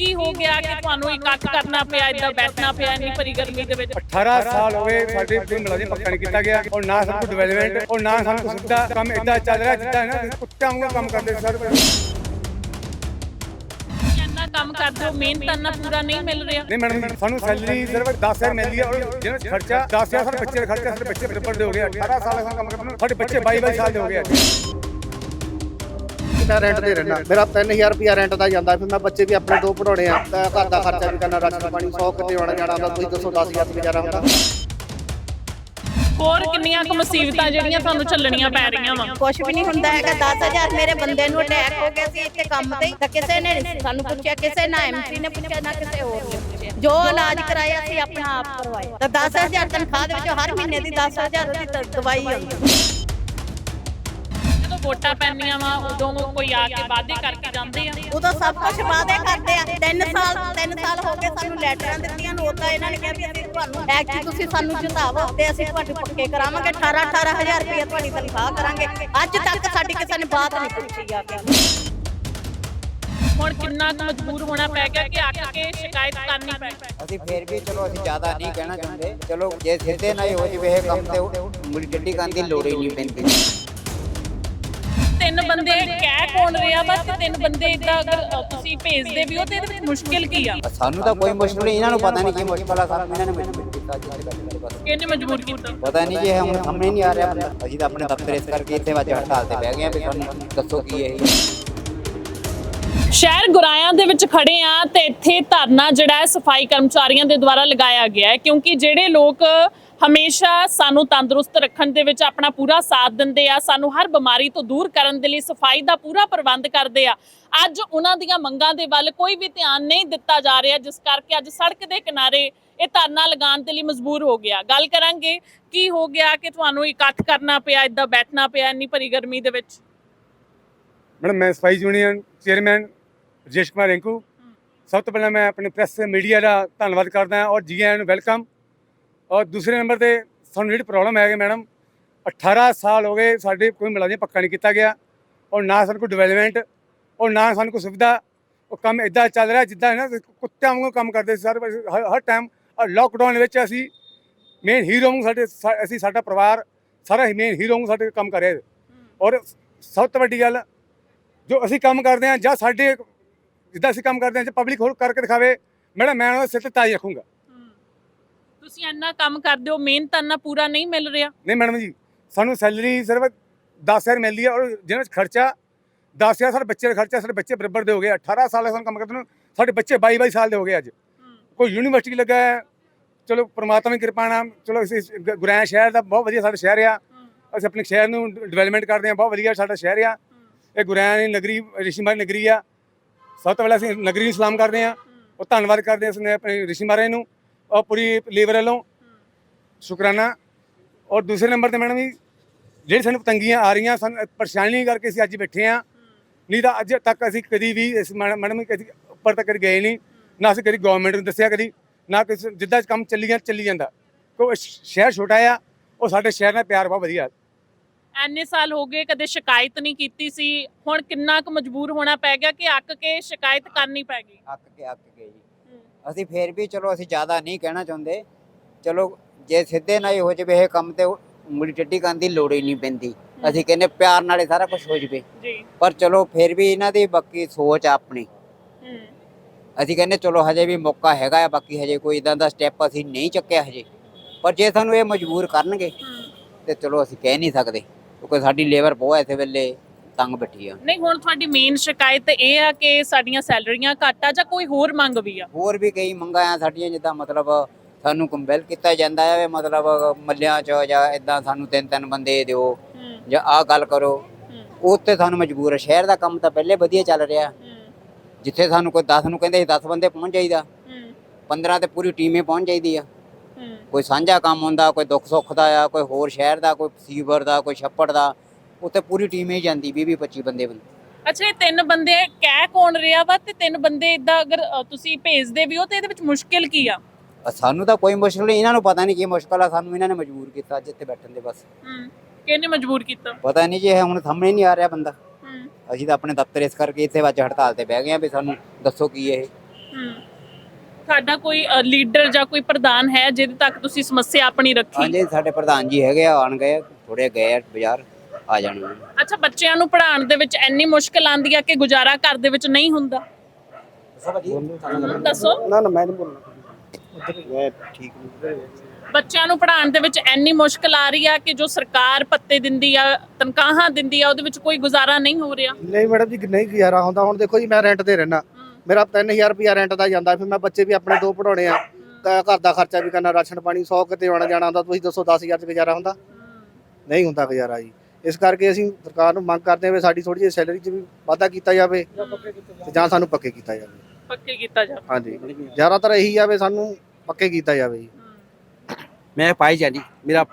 ਕੀ ਹੋ ਗਿਆ ਕਿ ਤੁਹਾਨੂੰ ਇਕੱਠ ਕਰਨਾ ਪਿਆ ਇਦਾਂ ਬੈਠਣਾ ਪਿਆ ਇੰਨੀ ਭਰੀ ਗਰਮੀ ਦੇ ਵਿੱਚ? 18 ਸਾਲ ਹੋ ਗਏ ਸਾਡੇ ਕੋਈ ਮੁਲਾਜ਼ਮ ਪੱਕਾ ਨਹੀਂ ਕੀਤਾ ਗਿਆ। ਔਰ ਨਾ ਸਾਨੂੰ ਡਿਵੈਲਪਮੈਂਟ ਔਰ ਨਾ ਸਾਨੂੰ ਕੋਈ ਸੁਵਿਧਾ ਕੰਮ ਇਦਾਂ ਚੱਲ ਰਿਹਾ ਜਿੱਦਾਂ ਨਾ ਕੁੱਤਿਆਂ ਵਾਂਗੂ ਕੰਮ ਕਰਦੇ ਸਾਰੇ ਕੰਮ ਕਰਦੇ ਹੋ ਮਿਹਨਤ ਇੰਨਾ ਪੂਰਾ ਨਹੀਂ ਮਿਲ ਰਿਹਾ। ਨਹੀਂ ਮੈਡਮ ਸਾਨੂੰ ਸੈਲਰੀ ਸਿਰਫ 10000 ਮਿਲਦੀ ਹੈ ਔਰ ਜਿਹੜਾ ਖਰਚਾ 10000 ਸਾਡੇ ਬੱਚੇ ਦਾ ਖਰਚਾ ਸਾਡੇ ਬੱਚੇ ਬਰਾਬਰ ਦੇ ਹੋ ਗਏ 18 ਸਾਲ ਦਾ ਕੰਮ ਕਰਦੇ ਸਾਡੇ ਬੱਚੇ 22 22 ਸਾਲ ਦੇ ਹੋ ਗਏ ਮੈਂ ਰੈਂਟ ਤੇ ਰਹਿਣਾ ਮੇਰਾ 3000 ਰੁਪਿਆ ਰੈਂਟ ਦਾ ਜਾਂਦਾ ਫਿਰ ਮੈਂ ਬੱਚੇ ਵੀ ਆਪਣੇ ਦੋ ਪੜਾਉਣੇ ਆ ਤਾਂ ਘਰ ਦਾ ਖਰਚਾ ਵੀ ਕਰਨਾ ਰਾਸ਼ਨ ਪਾਣੀ 100 ਕਿਤੇ ਆਉਣਾ ਜਾਣਾ ਹੁੰਦਾ ਤੁਸੀਂ ਦੱਸੋ 10000 ਤੇ ਗੁਜ਼ਾਰਾ ਹੁੰਦਾ। ਹੋਰ ਕਿੰਨੀਆਂ ਕੁ ਮੁਸੀਬਤਾਂ ਜਿਹੜੀਆਂ ਤੁਹਾਨੂੰ ਝੱਲਣੀਆਂ ਪੈ ਰਹੀਆਂ ਵਾ? ਕੁਛ ਵੀ ਨਹੀਂ ਹੁੰਦਾ ਹੈਗਾ 10000 ਮੇਰੇ ਬੰਦੇ ਨੂੰ ਅਟੈਕ ਹੋ ਗਿਆ ਸੀ ਇੱਥੇ ਕੰਮ ਤੇ ਤਾਂ ਕਿਸੇ ਨੇ ਸਾਨੂੰ ਪੁੱਛਿਆ ਕਿਸੇ ਨਾ ਐਮਸੀ ਨੇ ਪੁੱਛਿਆ ਨਾ ਕਿਸੇ ਹੋਰ ਨੇ ਪੁੱਛਿਆ। ਜੋ ਇਲਾਜ ਕਰਾਇਆ ਸੀ ਆਪਣਾ ਆਪ ਕਰਵਾਇਆ। ਤਾਂ 10000 ਤਨਖਾਹ ਦੇ ਵਿੱਚੋਂ ਹਰ ਮਹੀਨੇ ਦੀ 10000 ਉਹਦੀ ਦ- ਦਵਾਈ ਆਉਂਦੀ। ਵੋਟਾਂ ਪੈਂਦੀਆਂ ਵਾ ਉਦੋਂ ਕੋਈ ਆ ਕੇ ਵਾਅਦੇ ਕਰਕੇ ਜਾਂਦੇ ਆ। ਉਦੋਂ ਸਭ ਕੁਝ ਵਾਅਦੇ ਕਰਦੇ ਆ। 3 ਸਾਲ 3 ਸਾਲ ਹੋ ਗਏ ਸਾਨੂੰ ਲੈਟਰਾਂ ਦਿੱਤੀਆਂ ਨੂੰ ਉਦੋਂ ਇਹਨਾਂ ਨੇ ਕਿਹਾ ਵੀ ਅਸੀਂ ਤੁਹਾਨੂੰ ਐਕਟ ਤੁਸੀਂ ਸਾਨੂੰ ਜਿਤਾਵੋ ਤੇ ਅਸੀਂ ਤੁਹਾਡੇ ਪੱਕੇ ਕਰਾਵਾਂਗੇ। 18 18000 ਰੁਪਏ ਤੁਹਾਡੀ ਤਨਖਾਹ ਕਰਾਂਗੇ। ਅੱਜ ਤੱਕ ਸਾਡੀ ਕਿਸੇ ਨੇ ਬਾਤ ਨਹੀਂ ਪੁੱਛੀ ਆ ਕੇ। ਹੁਣ ਕਿੰਨਾ ਕੁ ਮਜਬੂਰ ਹੋਣਾ ਪੈ ਗਿਆ ਕਿ ਅੱਕ ਕੇ ਸ਼ਿਕਾਇਤ ਕਰਨੀ ਪੈ ਅਸੀਂ ਫੇਰ ਵੀ ਚਲੋ ਅਸੀਂ ਜ਼ਿਆਦਾ ਨਹੀਂ ਕਹਿਣਾ ਚਾਹੁੰਦੇ। ਚਲੋ ਜੇ ਸਿੱਧੇ ਨਾ ਹੀ ਹੋ ਜਵੇ ਇਹ ਕੰਮ ਤੇ ਮੁੜੀ ਡੱਡੀ ਕਰਨ ਦੀ ਲੋੜ ਹੀ ਨਹੀਂ ਪੈਂਦੀ। ਤਿੰਨ ਬੰਦੇ ਕਹਿ ਕੌਣ ਰਿਹਾ ਵਾ ਤੇ ਤਿੰਨ ਬੰਦੇ ਇਦਾਂ ਅਗਰ ਤੁਸੀਂ ਭੇਜਦੇ ਵੀ ਹੋ ਤੇ ਇਹਦੇ ਵਿੱਚ ਮੁਸ਼ਕਿਲ ਕੀ ਆ? ਸਾਨੂੰ ਤਾਂ ਕੋਈ ਮੁਸ਼ਕਲ ਨਹੀਂ ਇਹਨਾਂ ਨੂੰ ਪਤਾ ਨਹੀਂ ਕੀ ਮੁਸ਼ਕਲ ਆ ਸਾਨੂੰ ਇਹਨਾਂ ਨੇ ਮਜਬੂਰ ਕੀਤਾ ਕਰਦੇ ਬਸ। ਕਿਹਨੇ ਮਜਬੂਰ ਕੀਤਾ? ਪਤਾ ਨਹੀਂ ਜੀ ਇਹ ਹੁਣ ਸਾਹਮਣੇ ਨਹੀਂ ਆ ਰਿਹਾ ਬੰਦਾ। ਅਸੀਂ ਤਾਂ ਆਪਣੇ ਦਫ਼ਤਰ ਇਸ ਕਰਕੇ ਇੱਥੇ ਵਾਜ ਹੜਤਾਲ ਤੇ ਬਹਿ ਗਏ ਆ ਵੀ ਸਾਨੂੰ ਦੱਸੋ ਕੀ ਇਹ। ਸ਼ਹਿਰ ਗੁਰਾਇਆਂ ਦੇ ਵਿੱਚ ਖੜੇ ਆ ਤੇ ਇੱਥੇ ਧਰਨਾ ਜਿਹੜਾ ਹੈ ਸਫ਼ਾਈ ਕਰਮਚਾਰੀਆਂ ਦੇ ਦੁਆਰਾ ਲਗਾਇਆ ਗਿਆ ਹੈ ਕਿਉਂਕਿ ਜਿਹੜੇ ਲੋਕ ਹਮੇਸ਼ਾ ਸਾਨੂੰ ਤੰਦਰੁਸਤ ਰੱਖਣ ਦੇ ਵਿੱਚ ਆਪਣਾ ਪੂਰਾ ਸਾਥ ਦਿੰਦੇ ਆ ਸਾਨੂੰ ਹਰ ਬਿਮਾਰੀ ਤੋਂ ਦੂਰ ਕਰਨ ਦੇ ਲਈ ਸਫ਼ਾਈ ਦਾ ਪੂਰਾ ਪ੍ਰਬੰਧ ਕਰਦੇ ਆ। ਅੱਜ ਉਹਨਾਂ ਦੀਆਂ ਮੰਗਾਂ ਦੇ ਵੱਲ ਕੋਈ ਵੀ ਧਿਆਨ ਨਹੀਂ ਦਿੱਤਾ ਜਾ ਰਿਹਾ ਜਿਸ ਕਰਕੇ ਅੱਜ ਸੜਕ ਦੇ ਕਿਨਾਰੇ ਇਹ ਧਰਨਾ ਲਗਾਉਣ ਦੇ ਲਈ ਮਜਬੂਰ ਹੋ ਗਿਆ। ਗੱਲ ਕਰਾਂਗੇ ਕੀ ਹੋ ਗਿਆ ਕਿ ਤੁਹਾਨੂੰ ਇਕੱਠ ਕਰਨਾ ਪਿਆ ਇਦਾਂ ਬੈਠਣਾ ਪਿਆ ਇੰਨੀ ਭਰੀ ਗਰਮੀ ਦੇ ਵਿੱਚ? ਮੈਡਮ ਮੈਂ ਸਫ਼ਾਈ ਯੂਨੀਅਨ ਚੇਅਰਮੈਨ ਰਜੇਸ਼ ਕੁਮਾਰ ਰਿੰਕੂ। ਸਭ ਤੋਂ ਪਹਿਲਾਂ ਮੈਂ ਆਪਣੇ ਪ੍ਰੈਸ ਮੀਡੀਆ ਦਾ ਧੰਨਵਾਦ ਕਰਦਾ ਹਾਂ ਔਰ ਜੀ ਆਇਆਂ ਨੂੰ ਵੈਲਕਮ। ਔਰ ਦੂਸਰੇ ਨੰਬਰ ਤੇ ਸਾਨੂੰ ਜਿਹੜੀ ਪ੍ਰੋਬਲਮ ਹੈ ਕਿ ਮੈਡਮ 18 ਸਾਲ ਹੋ ਗਏ ਸਾਡੇ ਕੋਈ ਮੁਲਾਜ਼ਮ ਪੱਕਾ ਨਹੀਂ ਕੀਤਾ ਗਿਆ। ਔਰ ਨਾ ਸਾਨੂੰ ਕੋਈ ਡਿਵੈਲਪਮੈਂਟ ਔਰ ਨਾ ਸਾਨੂੰ ਕੋਈ ਸੁਵਿਧਾ, ਉਹ ਕੰਮ ਇਦਾਂ ਚੱਲ ਰਿਹਾ ਜਿੱਦਾਂ ਨਾ ਕੁੱਤਿਆਂ ਵਾਂਗੂ ਕੰਮ ਕਰਦੇ ਸੀ। ਸਰ ਹਰ ਹਰ ਟਾਈਮ ਔਰ ਲੋਕਡਾਊਨ ਵਿੱਚ ਅਸੀਂ ਮੇਨ ਹੀਰੋ ਨੂੰ ਸਾਡੇ ਸਾ- ਅਸੀਂ ਸਾਡਾ ਪਰਿਵਾਰ ਸਾਰਾ ਹੀ ਮੇਨ ਹੀਰੋ ਨੂੰ ਸਾਡੇ ਕੰਮ ਕਰ ਰਿਹਾ। ਔਰ ਸਭ ਤੋਂ ਵੱਡੀ ਗੱਲ, ਜੋ ਅਸੀਂ ਕੰਮ ਕਰਦੇ ਹਾਂ ਜਾਂ ਸਾਡੇ ਜਿੱਦਾਂ ਅਸੀਂ ਕੰਮ ਕਰਦੇ ਹਾਂ ਜੇ ਪਬਲਿਕ ਹੋਰ ਕਰਕੇ ਦਿਖਾਵੇ ਮੈਡਮ ਮੈਂ ਉਹਨਾਂ ਦੇ ਸਿਰ ਤੇ ਤਾਜ ਰੱਖੂੰਗਾ। ਤੁਸੀਂ ਇੰਨਾ ਕੰਮ ਕਰਦੇ ਹੋ ਮਿਹਨਤ ਇੰਨਾ ਪੂਰਾ ਨਹੀਂ ਮਿਲ ਰਿਹਾ। ਨਹੀਂ ਮੈਡਮ ਜੀ ਸਾਨੂੰ ਸੈਲਰੀ ਸਿਰਫ 10000 ਮਿਲਦੀ ਹੈ ਔਰ ਜਿਹਨਾਂ ਵਿੱਚ ਖਰਚਾ 10000 ਸਾਡੇ ਬੱਚੇ ਦਾ ਖਰਚਾ ਸਾਡੇ ਬੱਚੇ ਬਰਾਬਰ ਦੇ ਹੋ ਗਏ। 18 ਸਾਲ ਦਾ ਸਾਨੂੰ ਕੰਮ ਕਰਦੇ ਨੂੰ ਸਾਡੇ ਬੱਚੇ 22 22 ਸਾਲ ਦੇ ਹੋ ਗਏ ਅੱਜ। ਕੋਈ ਯੂਨੀਵਰਸਿਟੀ ਲੱਗਾ ਹੈ ਚਲੋ ਪ੍ਰਮਾਤਮਾ ਦੀ ਕਿਰਪਾ ਨਾਲ ਚਲੋ ਅਸੀਂ ਗੁਰੈਣ ਸ਼ਹਿਰ ਦਾ ਬਹੁਤ ਵਧੀਆ ਸਾਡਾ ਸ਼ਹਿਰ ਆ। ਅਸੀਂ ਆਪਣੇ ਸ਼ਹਿਰ ਨੂੰ ਡਿਵੈਲਪਮੈਂਟ ਕਰਦੇ ਹਾਂ ਬਹੁਤ ਵਧੀਆ ਸਾਡਾ ਸ਼ਹਿਰ ਆ। ਇਹ ਗੁਰੈਣ ਨਗਰੀ ਰਿਸ਼ੀਮਾਰੀ ਨਗਰੀ ਆ। ਸਭ ਤੋਂ ਪਹਿਲਾਂ ਅਸੀਂ ਨਗਰੀ ਨੂੰ ਸਲਾਮ ਕਰਦੇ ਹਾਂ। ਉਹ ਧੰਨਵਾਦ ਕਰਦੇ ਹਾਂ ਅਸੀਂ ਆਪਣੇ ਰਿਸ਼ੀ ਮਹਾਰਾਜ ਨੂੰ। ਔਰ ਪੂਰੀ ਲੇਬਰ ਵੱਲੋਂ ਸ਼ੁਕਰਾਨਾ। ਔਰ ਦੂਸਰੇ ਨੰਬਰ ਤੇ ਮੈਡਮ ਜੀ ਜਿਹੜੀ ਸਾਨੂੰ ਤੰਗੀਆਂ ਆ ਰਹੀਆਂ ਸਾਨੂੰ ਪਰੇਸ਼ਾਨੀ ਕਰਕੇ ਅਸੀਂ ਅੱਜ ਬੈਠੇ ਆ ਨਹੀਂ ਤਾਂ ਅੱਜ ਤੱਕ ਅਸੀਂ ਕਦੀ ਵੀ ਇਸ ਮੈਡਮ ਕਦੀ ਉੱਪਰ ਤੱਕ ਗਏ ਨਹੀਂ। ਨਾ ਅਸੀਂ ਕਦੀ ਗਵਰਨਮੈਂਟ ਨੂੰ ਦੱਸਿਆ ਕਦੀ ਨਾ ਕਿਸੇ ਜਿੱਦਾਂ ਕੰਮ ਚੱਲੀ ਜਾਂ ਚੱਲੀ ਜਾਂਦਾ। ਕੋ ਸ਼ਹਿਰ ਛੋਟਾ ਆ ਉਹ ਸਾਡੇ ਸ਼ਹਿਰ ਨਾਲ ਪਿਆਰ ਬਹੁਤ ਵਧੀਆ। ਐਨੇ ਸਾਲ ਹੋ ਗਏ ਕਦੇ ਸ਼ਿਕਾਇਤ ਨਹੀਂ ਕੀਤੀ ਸੀ। ਹੁਣ ਕਿੰਨਾ ਕੁ ਮਜਬੂਰ ਹੋਣਾ ਪੈ ਗਿਆ ਕਿ ਅੱਕ ਕੇ ਸ਼ਿਕਾਇਤ ਕਰਨੀ ਪੈ ਗਈ। ਅੱਕ ਕੇ ਅੱਕ ਕੇ ਜੀ। ਅਸੀਂ ਫੇਰ ਵੀ ਚਲੋ ਅਸੀਂ ਜ਼ਿਆਦਾ ਨਹੀਂ ਕਹਿਣਾ ਚਾਹੁੰਦੇ। ਚਲੋ ਜੇ ਸਿੱਧੇ ਨਾ ਹੀ ਹੋ ਜਵੇ ਇਹ ਕੰਮ ਤੇ ਮੁੜੀ ਡੱਡੀ ਕਰਨ ਦੀ ਲੋੜ ਹੀ ਨਹੀਂ ਪੈਂਦੀ। ਅਸੀਂ ਕਹਿੰਦੇ ਪਿਆਰ ਨਾਲ ਸਾਰਾ ਕੁਝ ਹੋ ਜਵੇ। ਜੀ। ਪਰ ਚਲੋ ਫੇਰ ਵੀ ਇਹਨਾਂ ਦੀ ਬਾਕੀ ਸੋਚ ਆ ਆਪਣੀ। ਅਸੀਂ ਕਹਿੰਦੇ ਚਲੋ ਹਜੇ ਵੀ ਮੌਕਾ ਹੈਗਾ ਆ ਬਾਕੀ ਹਜੇ ਕੋਈ ਇਦਾਂ ਦਾ ਸਟੈਪ ਅਸੀਂ ਨਹੀਂ ਚੱਕਿਆ ਹਜੇ। ਪਰ ਜੇ ਸਾਨੂੰ ਇਹ ਮਜਬੂਰ ਕਰਨਗੇ ਤੇ ਚਲੋ ਅਸੀਂ ਕਹਿ ਨਹੀਂ ਸਕਦੇ ਕਿਉਂਕਿ ਸਾਡੀ ਲੇਬਰ ਬਹੁਤ ਐਸੇ ਵੇਲੇ। ਤੰਗ ਬੈਠੀ ਆ। ਨਹੀਂ ਹੁਣ ਤੁਹਾਡੀ ਮੇਨ ਸ਼ਿਕਾਇਤ ਇਹ ਆ ਕਿ ਸਾਡੀਆਂ ਸੈਲਰੀਆਂ ਘੱਟ ਆ ਜਾਂ ਕੋਈ ਹੋਰ ਮੰਗ ਵੀ ਆ? ਹੋਰ ਵੀ ਕਈ ਮੰਗਾਂ ਆ ਸਾਡੀਆਂ ਜਿੱਦਾਂ ਮਤਲਬ ਸਾਨੂੰ ਕੰਬੈਲ ਕੀਤਾ ਜਾਂਦਾ ਹੈ ਵੀ ਮਤਲਬ ਮੱਲਿਆਂ ਚ ਜਾਂ ਇਦਾਂ ਸਾਨੂੰ ਤਿੰਨ ਤਿੰਨ ਬੰਦੇ ਦਿਓ ਜਾਂ ਆਹ ਗੱਲ ਕਰੋ। ਉਹ ਤੇ ਸਾਨੂੰ ਮਜਬੂਰ ਹੈ ਸ਼ਹਿਰ ਦਾ ਕੰਮ ਤਾਂ ਪਹਿਲੇ ਵਧੀਆ ਚੱਲ ਰਿਹਾ। ਜਿੱਥੇ ਸਾਨੂੰ ਕੋਈ 10 ਨੂੰ ਕਹਿੰਦੇ ਸੀ 10 ਬੰਦੇ ਪਹੁੰਚ ਜਾਈਦਾ। ਹੂੰ। 15 ਤੇ ਪੂਰੀ ਟੀਮੇ ਪਹੁੰਚ ਜਾਈਦੀ ਆ। ਕੋਈ ਸਾਂਝਾ ਕੰਮ ਹੁੰਦਾ ਕੋਈ ਦੁੱਖ ਸੁੱਖ ਦਾ ਆ ਕੋਈ ਹੋਰ ਸ਼ਹਿਰ ਦਾ ਕੋਈ ਸੀਵਰ ਦਾ ਕੋਈ ਛੱਪੜ ਦਾ। ਉੱਥੇ ਪੂਰੀ ਟੀਮ ਹੀ ਜਾਂਦੀ 20 25 ਬੰਦੇ ਬੰਦੇ ਅੱਛਾ ਇਹ ਤਿੰਨ ਬੰਦੇ ਕਹਿ ਕੌਣ ਰਿਹਾ ਵਾ ਤੇ ਤਿੰਨ ਬੰਦੇ ਇਦਾਂ ਅਗਰ ਅ, ਤੁਸੀਂ ਭੇਜਦੇ ਵੀ ਹੋ ਤੇ ਇਹਦੇ ਵਿੱਚ ਮੁਸ਼ਕਿਲ ਕੀ ਆ? ਸਾਨੂੰ ਤਾਂ ਕੋਈ ਮੁਸ਼ਕਲ ਨਹੀਂ ਇਹਨਾਂ ਨੂੰ ਪਤਾ ਨਹੀਂ ਕੀ ਮੁਸ਼ਕਲ ਆ ਸਾਨੂੰ ਇਹਨਾਂ ਨੇ ਮਜਬੂਰ ਕੀਤਾ ਅੱਜ ਇੱਥੇ ਬੈਠਣ ਦੇ ਬਸ। ਕਿਹਨੇ ਮਜਬੂਰ ਕੀਤਾ? ਪਤਾ ਨਹੀਂ ਜੀ ਇਹ ਹੁਣ ਸਾਹਮਣੇ ਨਹੀਂ ਆ ਰਿਹਾ ਬੰਦਾ। ਹੂੰ। ਅਸੀਂ ਤਾਂ ਆਪਣੇ ਦਫ਼ਤਰ ਇਸ ਕਰਕੇ ਇੱਥੇ ਵਾਜ ਹੜਤਾਲ ਤੇ ਬਹਿ ਗਏ ਆ ਵੀ ਸਾਨੂੰ ਦੱਸੋ ਕੀ ਇਹ। ਹੂੰ। ਤੁਹਾਡਾ ਕੋਈ ਲੀਡਰ ਜਾਂ ਕੋਈ ਪ੍ਰਧਾਨ ਹੈ ਜਿਹਦੇ ਤੱਕ ਤੁਸੀਂ ਸਮੱਸਿਆ ਆਪਣੀ ਰੱਖੀ? ਹਾਂਜੀ ਸਾਡੇ ਪ੍ਰਧਾਨ ਜੀ ਹੈਗੇ ਆ ਆਣ ਗਏ ਥੋੜੇ ਗਏ ਆ ਬਾਜ਼ਾਰ। ਆ ਜਾਣਗੇ ਅੱਛਾ ਬੱਚਿਆਂ ਨੂੰ ਪੜ੍ਹਾਉਣ ਦੇ ਵਿੱਚ ਇੰਨੀ ਮੁਸ਼ਕਲ ਆਂਦੀ ਆ ਕਿ ਗੁਜ਼ਾਰਾ ਘਰ ਦੇ ਵਿੱਚ ਨਹੀਂ ਹੁੰਦਾ? ਦੱਸੋ ਨਾ ਨਾ ਮੈਂ ਨਹੀਂ ਬੋਲਣਾ। ਮੈਂ ਠੀਕ ਨਹੀਂ। ਬੱਚਿਆਂ ਨੂੰ ਪੜ੍ਹਾਉਣ ਦੇ ਵਿੱਚ ਇੰਨੀ ਮੁਸ਼ਕਲ ਆ ਰਹੀ ਆ ਕਿ ਜੋ ਸਰਕਾਰ ਪੱਤੇ ਦਿੰਦੀ ਆ ਤਨਖਾਹਾਂ ਦਿੰਦੀ ਆ ਉਹਦੇ ਵਿੱਚ ਕੋਈ ਗੁਜ਼ਾਰਾ ਨਹੀਂ ਹੋ ਰਿਹਾ? ਨਹੀਂ ਮੈਡਮ ਜੀ ਨਹੀਂ ਗੁਜ਼ਾਰਾ ਹੁੰਦਾ। ਹੁਣ ਦੇਖੋ ਜੀ ਮੈਂ ਰੈਂਟ ਤੇ ਰਹਿਣਾ ਮੇਰਾ 3000 ਰੁਪਿਆ ਰੈਂਟ ਦਾ ਜਾਂਦਾ। ਫਿਰ ਮੈਂ ਬੱਚੇ ਵੀ ਆਪਣੇ ਦੋ ਪੜਾਉਣੇ ਆ। ਤਾਂ ਘਰ ਦਾ ਖਰਚਾ ਵੀ ਕਰਨਾ ਰਾਸ਼ਨ ਪਾਣੀ 100 ਕਿਤੇ ਆਉਣਾ ਜਾਣਾ ਹੁੰਦਾ। ਤੁਸੀਂ ਦੱਸੋ 10000 ਚ ਗੁਜ਼ਾਰਾ ਹੁੰਦਾ? ਨਹੀਂ ਹੁੰਦਾ ਗੁਜ਼ਾਰਾ ਜੀ। ਇਸ ਕਰਕੇ ਅਸੀਂ ਸਰਕਾਰ ਨੂੰ ਮੰਗ ਕਰਦੇ ਹਾਂ ਵੀ ਸਾਡੀ ਥੋੜੀ ਜਿਹੀ ਸੈਲਰੀ 'ਚ ਵੀ ਵਾਧਾ ਕੀਤਾ ਜਾਵੇ ਤੇ ਜਾਂ ਸਾਨੂੰ ਪੱਕੇ ਕੀਤਾ ਜਾਵੇ। ਪੱਕੇ ਕੀਤਾ ਜਾਵੇ। ਹਾਂਜੀ। ਜ਼ਿਆਦਾਤਰ ਇਹੀ ਆ ਵੀ ਸਾਨੂੰ ਪੱਕੇ ਕੀਤਾ ਜਾਵੇ ਜੀ। ਮੈਂ ਪਾਈ ਜਾਨੀ ਮੇਰਾ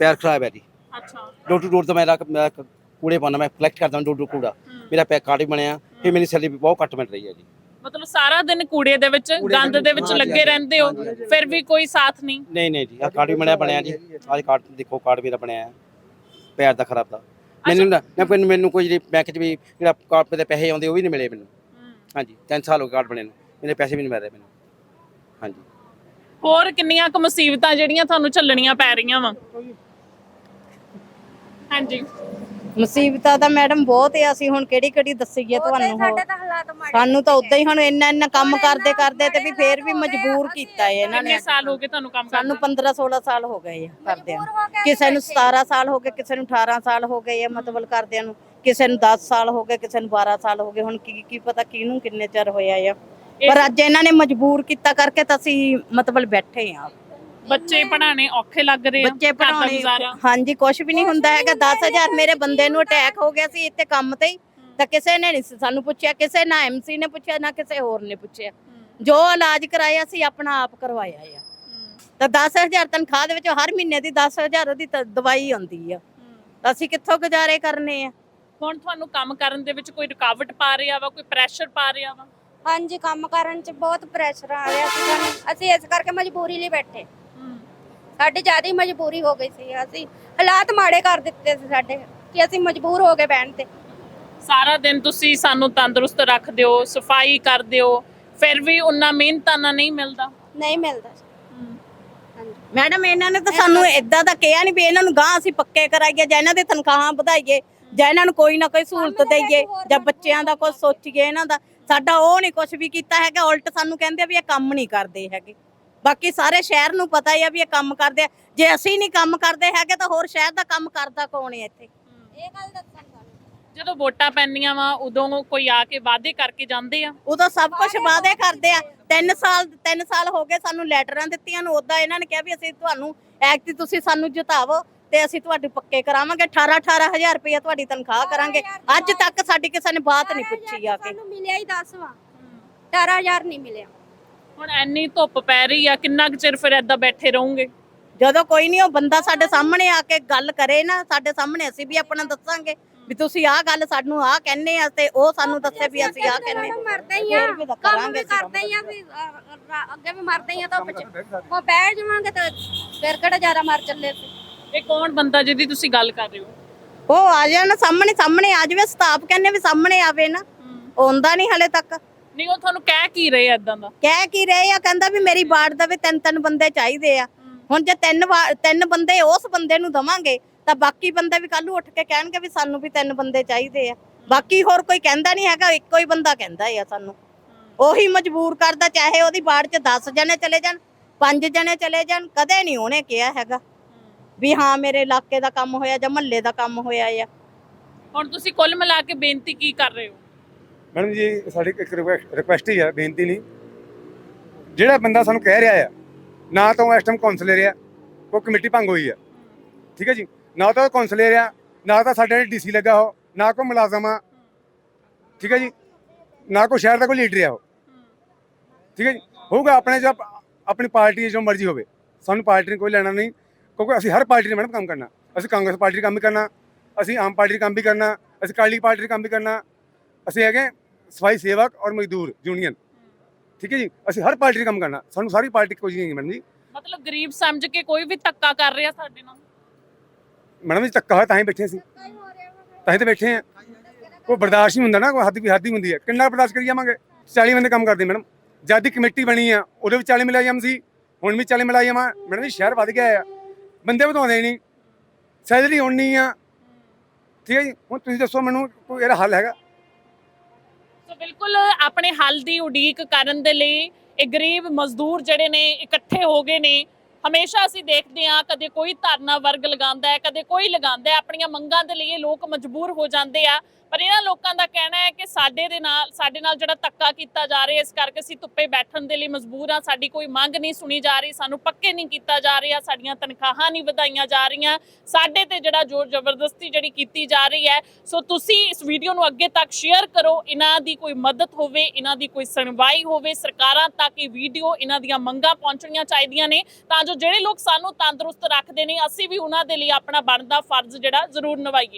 ਪੈਰ ਖਰਾਬ ਹੈ ਜੀ। ਅੱਛਾ। ਡੋਰ ਟੂ ਡੋਰ ਤੋਂ ਮੇਰਾ ਮੈਂ ਕ- ਕੂੜੇ ਪਾਉਣਾ ਮੈਂ ਕਲੈਕਟ ਕਰਦਾ ਡੋਰ ਟੂ ਕੂੜਾ। ਮੇਰਾ ਪੈਰ ਕਾਰਡ ਬਣਿਆ ਫਿਰ ਮੇਰੀ ਸੈਲਰੀ ਵੀ ਬਹੁਤ ਘੱਟ ਮਿਲ ਰਹੀ ਹੈ ਜੀ। ਮਤਲਬ ਸਾਰਾ ਦਿਨ ਕੂੜੇ ਦੇ ਵਿੱਚ ਗੰਦ ਦੇ ਵਿੱਚ ਲੱਗੇ ਰਹਿੰਦੇ ਹੋ ਫਿਰ ਵੀ ਕੋਈ ਸਾਥ ਨਹੀਂ। ਨਹੀਂ ਨਹੀਂ ਜੀ ਆ ਕਾਰਡ ਵੀ ਬਣਿਆ ਬਣਿਆ ਜੀ। ਅੱਜ ਕਾਰਡ ਦੇਖੋ ਕਾਰਡ ਮੇਰਾ ਬਣਿਆ ਹੈ। ਪੈਰ ਦਾ ਖਰਾਬ ਦਾ। ਮੈਨੂੰ ਨਾ ਨਾ ਕੋਈ ਮੈਨੂੰ ਕੋਈ ਜਿਹੜੀ ਬੈਂਕ 'ਚ ਵੀ ਜਿਹੜਾ ਕਾਰਡ ਦੇ ਪੈਸੇ ਆਉਂਦੇ ਉਹ ਵੀ ਨਹੀਂ ਮਿਲੇ ਮੈਨੂੰ। ਹਾਂਜੀ 3 ਸਾਲ ਹੋ ਗਏ ਕਾਰਡ ਬਣੇ ਨੂੰ। ਮੇਰੇ ਪੈਸੇ ਵੀ ਨਹੀਂ ਮਿਲ ਰਹੇ ਮੈਨੂੰ। ਹਾਂਜੀ। ਹੋਰ ਕਿੰਨੀਆਂ ਕੁ ਮੁਸੀਬਤਾਂ ਜਿਹੜੀਆਂ ਤੁਹਾਨੂੰ ਝੱਲਣੀਆਂ ਪੈ ਰਹੀਆਂ ਵਾ? ਹਾਂਜੀ। ਮੁਸੀਬਤਾਂ ਤਾਂ ਮੈਡਮ ਬਹੁਤ ਆ ਅਸੀਂ ਹੁਣ ਕਿਹੜੀ ਕਿਹੜੀ ਦੱਸੀਏ ਤੁਹਾਨੂੰ ਹੋਰ। ਸਾਨੂੰ ਤਾਂ ਉਦਾਂ ਹੀ ਹੁਣ ਇੰਨਾ ਇੰਨਾ ਕੰਮ ਕਰਦੇ ਕਰਦੇ ਤੇ ਵੀ ਫੇਰ ਵੀ ਮਜਬੂਰ ਕੀਤਾ ਹੈ ਇਹਨਾਂ ਕਿੰਨੇ ਨੇ। ਸਾਲ ਹੋ ਗਏ ਤੁਹਾਨੂੰ ਕੰਮ ਕਰਦੇ ਸਾਨੂੰ 15 16 ਸਾਲ ਹੋ ਗਏ ਆ ਕਰਦਿਆਂ ਨੂੰ। ਕਿਸੇ ਨੂੰ 17 ਸਾਲ ਹੋ ਗਏ ਕਿਸੇ ਨੂੰ 18 ਸਾਲ ਹੋ ਗਏ ਆ ਮਤਲਬ ਕਰਦਿਆਂ ਨੂੰ। ਕਿਸੇ ਨੂੰ 10 ਸਾਲ ਹੋ ਗਏ ਕਿਸੇ ਨੂੰ 12 ਸਾਲ ਹੋ ਗਏ। ਹੁਣ ਕੀ ਕੀ ਪਤਾ ਕਿਹਨੂੰ ਕਿੰਨੇ ਚਿਰ ਹੋਇਆ ਆ। ਪਰ ਅੱਜ ਇਹਨਾਂ ਨੇ ਮਜਬੂਰ ਕੀਤਾ ਕਰਕੇ ਤਾਂ ਅਸੀਂ ਮਤਲਬ ਬੈਠੇ ਆ। ਬੱਚੇ ਪੜਾਣੇ ਔਖੇ ਲੱਗ ਰਹੇ ਆ ਬੱਚੇ ਘਰ ਦਾ ਪੜਾਉਣੇ ਗੁਜ਼ਾਰਾ। ਹਾਂਜੀ ਕੁਝ ਵੀ ਨਹੀਂ ਹੁੰਦਾ ਹੈਗਾ। 10000 ਮੇਰੇ ਬੰਦੇ ਨੂੰ ਅਟੈਕ ਹੋ ਗਿਆ ਸੀ ਇੱਥੇ ਕੰਮ ਤੇ ਹੀ। ਤਾਂ ਕਿਸੇ ਨੇ ਨਹੀਂ ਸੀ ਸਾਨੂੰ ਪੁੱਛਿਆ ਕਿਸੇ ਨਾ ਐਮਸੀ ਨੇ ਪੁੱਛਿਆ ਨਾ ਕਿਸੇ ਹੋਰ ਨੇ ਪੁੱਛਿਆ। ਜੋ ਇਲਾਜ ਕਰਾਇਆ ਸੀ ਆਪਣਾ ਆਪ ਕਰਵਾਇਆ ਆ। ਤਾਂ 10000 ਤਨਖਾਹ ਦੇ ਵਿੱਚ ਹਰ ਮਹੀਨੇ ਦੀ 10000 ਦੀ ਤਾਂ ਦਵਾਈ ਆਉਂਦੀ ਆ। ਤਾਂ ਅਸੀਂ ਕਿੱਥੋਂ ਗੁਜ਼ਾਰੇ ਕਰਨੇ ਆ? ਹੁਣ ਤੁਹਾਨੂੰ ਕੰਮ ਕਰਨ ਦੇ ਵਿੱਚ ਕੋਈ ਰੁਕਾਵਟ ਪਾ ਰਿਹਾ ਵਾ ਕੋਈ ਪ੍ਰੈਸ਼ਰ ਪਾ ਰਿਹਾ ਵਾ? ਹਾਂਜੀ ਕੰਮ ਕਰਨ ਚ ਬਹੁਤ ਪ੍ਰੈਸ਼ਰ ਆ ਰਿਹਾ ਸੀ ਸਾਨੂੰ ਅਸੀਂ ਇਸ ਕਰਕੇ ਮਜਬੂਰੀ ਲਈ ਬੈਠੇ। ਸਾਡੀ ਜ਼ਿਆਦਾ ਹੀ ਮਜਬੂਰੀ ਹੋ ਗਈ ਸੀ ਅਸੀਂ ਹਾਲਾਤ ਮਾੜੇ ਕਰ ਦਿੱਤੇ ਸੀ ਸਾਡੇ ਕਿ ਅਸੀਂ ਮਜਬੂਰ ਹੋ ਗਏ ਬਹਿਣ ਤੇ। ਸਾਰਾ ਦਿਨ ਤੁਸੀਂ ਸਾਨੂੰ ਤੰਦਰੁਸਤ ਰੱਖਦੇ ਹੋ ਸਫ਼ਾਈ ਕਰਦੇ ਹੋ ਫਿਰ ਵੀ ਉਹਨਾਂ ਮਿਹਨਤਾਂ ਨਹੀਂ ਮਿਲਦਾ। ਨਹੀਂ ਮਿਲਦਾ ਮੈਡਮ ਇਹਨਾਂ ਨੇ ਤਾਂ ਸਾਨੂੰ ਇਦਾਂ ਦਾ ਕਿਹਾ ਨਹੀਂ ਵੀ ਇਹਨਾਂ ਨੂੰ ਗਾਂ ਅਸੀਂ ਪੱਕੇ ਕਰਾਈਏ ਜਾਂ ਇਹਨਾਂ ਦੇ ਤਨਖਾਹਾਂ ਵਧਾਈਏ ਜਾਂ ਇਹਨਾਂ ਨੂੰ ਕੋਈ ਨਾ ਕੋਈ ਸਹੂਲਤ ਦੇਈਏ ਜਾਂ ਬੱਚਿਆਂ ਦਾ ਕੁਝ ਸੋਚੀਏ ਇਹਨਾਂ ਦਾ। ਸਾਡਾ ਉਹ ਨਹੀਂ ਕੁਝ ਵੀ ਕੀਤਾ ਹੈਗਾ ਉਲਟ ਸਾਨੂੰ ਕਹਿੰਦੇ ਆ ਵੀ ਇਹ ਕੰਮ ਨਹੀਂ ਕਰਦੇ ਹੈਗੇ। ਬਾਕੀ ਸਾਰੇ ਸ਼ਹਿਰ ਨੂੰ ਪਤਾ ਹੀ ਆ ਵੀ ਇਹ ਕੰਮ ਕਰਦੇ ਆ। ਜੇ ਅਸੀਂ ਨਹੀਂ ਕੰਮ ਕਰਦੇ ਹੈਗੇ ਤਾਂ ਹੋਰ ਸ਼ਹਿਰ ਦਾ ਕੰਮ ਕਰਦਾ ਕੌਣ ਹੈ ਇੱਥੇ? ਇਹ ਗੱਲ ਦੱਸਣ ਸਾਨੂੰ ਜਦੋਂ ਵੋਟਾਂ ਪੈਂਦੀਆਂ ਵਾ ਉਦੋਂ ਕੋਈ ਆ ਕੇ ਵਾਅਦੇ ਕਰਕੇ ਜਾਂਦੇ ਆ? ਉਦੋਂ ਸਭ ਕੁਝ ਵਾਅਦੇ ਕਰਦੇ ਆ। 3 ਸਾਲ 3 ਸਾਲ ਹੋ ਗਏ ਸਾਨੂੰ ਲੈਟਰਾਂ ਦਿੱਤੀਆਂ ਨੂੰ ਉਦਾਂ ਇਹਨਾਂ ਨੇ ਕਿਹਾ ਵੀ ਅਸੀਂ ਤੁਹਾਨੂੰ ਐਕਟ ਤੁਸੀਂ ਸਾਨੂੰ ਜਿਤਾਵੋ ਤੇ ਅਸੀਂ ਤੁਹਾਡੇ ਪੱਕੇ ਕਰਾਵਾਂਗੇ। 18 18000 ਰੁਪਏ ਤੁਹਾਡੀ ਤਨਖਾਹ ਕਰਾਂਗੇ। ਅੱਜ ਤੱਕ ਸਾਡੀ ਕਿਸੇ ਨੇ ਬਾਤ ਨਹੀਂ ਪੁੱਛੀ ਆ ਕੇ। ਸਾਨੂੰ ਮਿਲਿਆ ਹੀ 10 ਵਾ। 18000 ਨਹੀਂ ਮਿਲਿਆ। ਹੁਣ ਐਨੀ ਧੁੱਪ ਪੈ ਰਹੀ ਆ ਕਿੰਨਾ ਕੁ ਚਿਰ ਫਿਰ ਏਦਾਂ ਬੈਠੇ ਰਹੋਗੇ? ਜਦੋਂ ਕੋਈ ਨਹੀਂ ਉਹ ਬੰਦਾ ਸਾਡੇ ਸਾਹਮਣੇ ਆ ਕੇ ਗੱਲ ਕਰੇ ਨਾ ਸਾਡੇ ਸਾਹਮਣੇ ਅਸੀਂ ਵੀ ਆਪਣਾ ਦੱਸਾਂਗੇ ਵੀ ਤੁਸੀਂ ਆਹ ਗੱਲ ਸਾਨੂੰ ਆਹ ਕਹਿੰਨੇ ਆ ਤੇ ਉਹ ਸਾਨੂੰ ਦੱਸੇ ਵੀ ਅਸੀਂ ਆਹ ਕਹਿੰਨੇ ਮਰਦੇ ਹੀ ਆ। ਕੰਮ ਵੀ ਅਸੀਂ। ਕਰਦੇ ਹੀ ਆ ਵੀ ਅੱਗੇ ਵੀ ਮਰਦੇ ਹੀ ਆ ਤਾਂ ਉਹ ਬੈਠ ਜਾਵਾਂਗੇ ਤਾਂ ਫਿਰ ਕਿਹੜਾ ਜ਼ਿਆਦਾ ਮਰ ਚੱਲੇ ਸੀ ਇਹ ਕੌਣ ਬੰਦਾ ਜਿਹਦੀ ਤੁਸੀਂ ਗੱਲ ਕਰ ਰਹੇ ਹੋ? ਉਹ ਆ ਜਾਣ ਸਾਹਮਣੇ ਸਾਹਮਣੇ ਆ ਜਾਵੇ ਸਟਾਫ ਕਹਿੰਨੇ ਵੀ ਸਾਹਮਣੇ ਆਵੇ ਨਾ। ਉਹ ਆਉਂਦਾ ਨਹੀਂ ਹਲੇ ਤੱਕ। ਨਹੀਂ ਉਹ ਤੁਹਾਨੂੰ ਕਹਿ ਕੀ ਰਹੇ ਆ ਏਦਾਂ ਦਾ? ਕਹਿ ਕੀ ਰਹੇ ਆ ਕਹਿੰਦਾ ਵੀ ਮੇਰੀ ਬਾੜ ਦਾ ਵੀ ਤਿੰਨ ਤਿੰਨ ਬੰਦੇ ਚਾਹੀਦੇ ਆ। ਹੁਣ ਜੇ ਤਿੰਨ ਵਾ- ਤਿੰਨ ਬੰਦੇ ਉਸ ਬੰਦੇ ਨੂੰ ਦਵਾਂਗੇ ਤਾਂ ਬਾਕੀ ਬੰਦੇ ਵੀ ਕੱਲ ਨੂੰ ਉੱਠ ਕੇ ਕਹਿਣਗੇ ਵੀ ਸਾਨੂੰ ਵੀ ਤਿੰਨ ਬੰਦੇ ਚਾਹੀਦੇ ਆ। ਬਾਕੀ ਹੋਰ ਕੋਈ ਕਹਿੰਦਾ ਨਹੀਂ ਹੈਗਾ ਇੱਕੋ ਹੀ ਬੰਦਾ ਕਹਿੰਦਾ ਆ ਸਾਨੂੰ। ਉਹੀ ਮਜਬੂਰ ਕਰਦਾ ਚਾਹੇ ਉਹਦੀ ਬਾੜ 'ਚ 10 ਜਣੇ ਚਲੇ ਜਾਣ 5 ਜਣੇ ਚਲੇ ਜਾਣ ਕਦੇ ਨਹੀਂ ਉਹਨੇ ਕਿਹਾ ਹੈਗਾ। ਵੀ ਹਾਂ ਮੇਰੇ ਇਲਾਕੇ ਦਾ ਕੰਮ ਹੋਇਆ ਜਾਂ ਮਹੱਲੇ ਦਾ ਕੰਮ ਹੋਇਆ ਆ। ਹੁਣ ਤੁਸੀਂ ਕੁੱਲ ਮਿਲਾ ਕੇ ਬੇਨਤੀ ਕੀ ਕਰ ਰਹੇ ਹੋ? ਮੈਡਮ ਜੀ, ਸਾਡੀ ਇੱਕ ਰਿਕੁਐਸਟ ਹੀ ਆ, ਬੇਨਤੀ ਨਹੀਂ। ਜਿਹੜਾ ਬੰਦਾ ਸਾਨੂੰ ਕਹਿ ਰਿਹਾ ਆ, ਨਾ ਤਾਂ ਉਹ ਇਸ ਟਾਈਮ ਕਾਉਂਸਲਰ ਆ ਉਹ ਕਮੇਟੀ ਭੰਗ ਹੋਈ ਆ। ਠੀਕ ਹੈ ਜੀ? ਨਾ ਤਾਂ ਉਹ ਕਾਉਂਸਲਰ ਆ ਨਾ ਤਾਂ ਸਾਡੇ ਡੀਸੀ ਲੱਗਾ ਹੋ ਨਾ ਕੋਈ ਮੁਲਾਜ਼ਮ ਆ। ਠੀਕ ਹੈ ਜੀ? ਨਾ ਕੋਈ ਸ਼ਹਿਰ ਦਾ ਕੋਈ ਲੀਡਰ ਆ ਉਹ। ਠੀਕ ਹੈ ਜੀ? ਹੋਊਗਾ ਆਪਣੇ ਜੋ ਆਪਣੀ ਪਾਰਟੀ ਜੋ ਮਰਜ਼ੀ ਹੋਵੇ। ਸਾਨੂੰ ਪਾਰਟੀ ਨੇ ਕੋਈ ਲੈਣਾ ਨਹੀਂ, ਕਿਉਂਕਿ ਅਸੀਂ ਹਰ ਪਾਰਟੀ ਨੇ ਮੈਡਮ ਕੰਮ ਕਰਨਾ। ਅਸੀਂ ਕਾਂਗਰਸ ਪਾਰਟੀ ਦਾ ਕੰਮ ਵੀ ਕਰਨਾ, ਅਸੀਂ ਆਮ ਪਾਰਟੀ ਦਾ ਕੰਮ ਵੀ ਕਰਨਾ, ਅਸੀਂ ਕਾਲੀ ਪਾਰਟੀ ਦਾ ਕੰਮ ਵੀ ਕਰਨਾ। ਅਸੀਂ ਹੈਗੇ ਸਫ਼ਾਈ ਸੇਵਕ ਔਰ ਮਜ਼ਦੂਰ ਯੂਨੀਅਨ ਠੀਕ ਹੈ ਜੀ? ਅਸੀਂ ਹਰ ਪਾਰਟੀ ਦਾ ਕੰਮ ਕਰਨਾ। ਸਾਨੂੰ ਸਾਰੀ ਪਾਰਟੀ ਕੋਈ ਨਹੀਂ ਮੈਡਮ ਜੀ। ਮਤਲਬ ਗਰੀਬ ਸਮਝ ਕੇ ਕੋਈ ਵੀ ਧੱਕਾ ਕਰ ਰਿਹਾ ਸਾਡੇ ਨਾਲ? ਮੈਡਮ ਜੀ ਧੱਕਾ ਹੋਇਆ ਤਾਂ ਹੀ ਬੈਠੇ ਸੀ। ਤਾਂ ਹੀ ਤਾਂ ਬੈਠੇ ਆ। ਕੋਈ ਬਰਦਾਸ਼ਤ ਨਹੀਂ ਹੁੰਦਾ ਨਾ ਕੋਈ ਹੱਦ ਵੀ ਹੱਦ ਹੀ ਹੁੰਦੀ ਹੈ। ਕਿੰਨਾ ਬਰਦਾਸ਼ਤ ਕਰੀ ਜਾਵਾਂਗੇ? 40 ਬੰਦੇ ਕੰਮ ਕਰਦੇ ਮੈਡਮ ਜਦ ਦੀ ਕਮੇਟੀ ਬਣੀ ਆ ਉਹਦੇ ਵਿੱਚ 40 ਮੁਲਾਜ਼ਮ ਸੀ। ਹੁਣ ਵੀ 40 ਮੁਲਾਜ਼ਮ ਆ ਮੈਡਮ ਜੀ ਸ਼ਹਿਰ ਵੱਧ ਗਿਆ ਆ। ਬੰਦੇ ਵਧਾਉਂਦੇ ਨਹੀਂ। ਸੈਲਰੀ ਉਨੀ ਆ। ਠੀਕ ਹੈ ਜੀ? ਹੁਣ ਤੁਸੀਂ ਦੱਸੋ ਮੈਨੂੰ ਕੋਈ ਇਹਦਾ ਹੱਲ ਹੈਗਾ? ਬਿਲਕੁਲ ਆਪਣੇ ਹੱਲ ਦੀ ਉਡੀਕ ਕਰਨ ਦੇ ਲਈ ਇਹ ਗਰੀਬ ਮਜ਼ਦੂਰ ਜਿਹੜੇ ਨੇ, ਇਕੱਠੇ ਹੋ ਗਏ ਨੇ। ਹਮੇਸ਼ਾ ਅਸੀਂ ਦੇਖਦੇ ਹਾਂ, ਕਦੇ ਕੋਈ ਧਰਨਾ ਵਰਗ ਲਗਾਉਂਦਾ ਹੈ, ਕਦੇ ਕੋਈ ਲਗਾਉਂਦਾ ਹੈ। ਆਪਣੀਆਂ ਮੰਗਾਂ ਦੇ ਲਈ ਇਹ ਲੋਕ ਮਜਬੂਰ ਹੋ ਜਾਂਦੇ ਆ। ਪਰ ਇਹਨਾਂ ਲੋਕਾਂ ਦਾ ਕਹਿਣਾ ਹੈ ਕਿ ਸਾਡੇ ਦੇ ਨਾਲ ਸਾਡੇ ਨਾਲ ਜਿਹੜਾ ਧੱਕਾ ਕੀਤਾ ਜਾ ਰਿਹਾ, ਇਸ ਕਰਕੇ ਅਸੀਂ ਧੁੱਪੇ ਬੈਠਣ ਦੇ ਲਈ ਮਜਬੂਰ ਆ ਸਾਡੀ ਕੋਈ ਮੰਗ ਨਹੀਂ ਸੁਣੀ ਜਾ ਰਹੀ, ਸਾਨੂੰ ਪੱਕੇ ਨਹੀਂ ਕੀਤਾ ਜਾ ਰਿਹਾ। ਸਾਡੀਆਂ ਤਨਖਾਹਾਂ ਨਹੀਂ ਵਧਾਈਆਂ ਜਾ ਰਹੀਆਂ। ਸਾਡੇ ਤੇ ਜਿਹੜਾ ਜ਼ੋਰ ਜ਼ਬਰਦਸਤੀ ਜਿਹੜੀ ਕੀਤੀ ਜਾ ਰਹੀ ਹੈ, ਸੋ ਤੁਸੀਂ ਇਸ ਵੀਡੀਓ ਨੂੰ ਅੱਗੇ ਤੱਕ ਸ਼ੇਅਰ ਕਰੋ। ਇਹਨਾਂ ਦੀ ਕੋਈ ਮਦਦ ਹੋਵੇ, ਇਹਨਾਂ ਦੀ ਕੋਈ ਸੁਣਵਾਈ ਹੋਵੇ, ਸਰਕਾਰਾਂ ਤੱਕ ਇਹ ਵੀਡੀਓ ਇਹਨਾਂ ਦੀਆਂ ਮੰਗਾਂ ਪਹੁੰਚਣੀਆਂ ਚਾਹੀਦੀਆਂ ਨੇ। ਤਾਂ ਜੋ ਜਿਹੜੇ ਲੋਕ ਸਾਨੂੰ ਤੰਦਰੁਸਤ ਰੱਖਦੇ ਨੇ, ਅਸੀਂ ਵੀ ਉਹਨਾਂ ਦੇ ਲਈ ਆਪਣਾ ਬਣਦਾ ਫਰਜ਼ ਜਿਹੜਾ ਜ਼ਰੂਰ ਨਿਭਾਈਏ।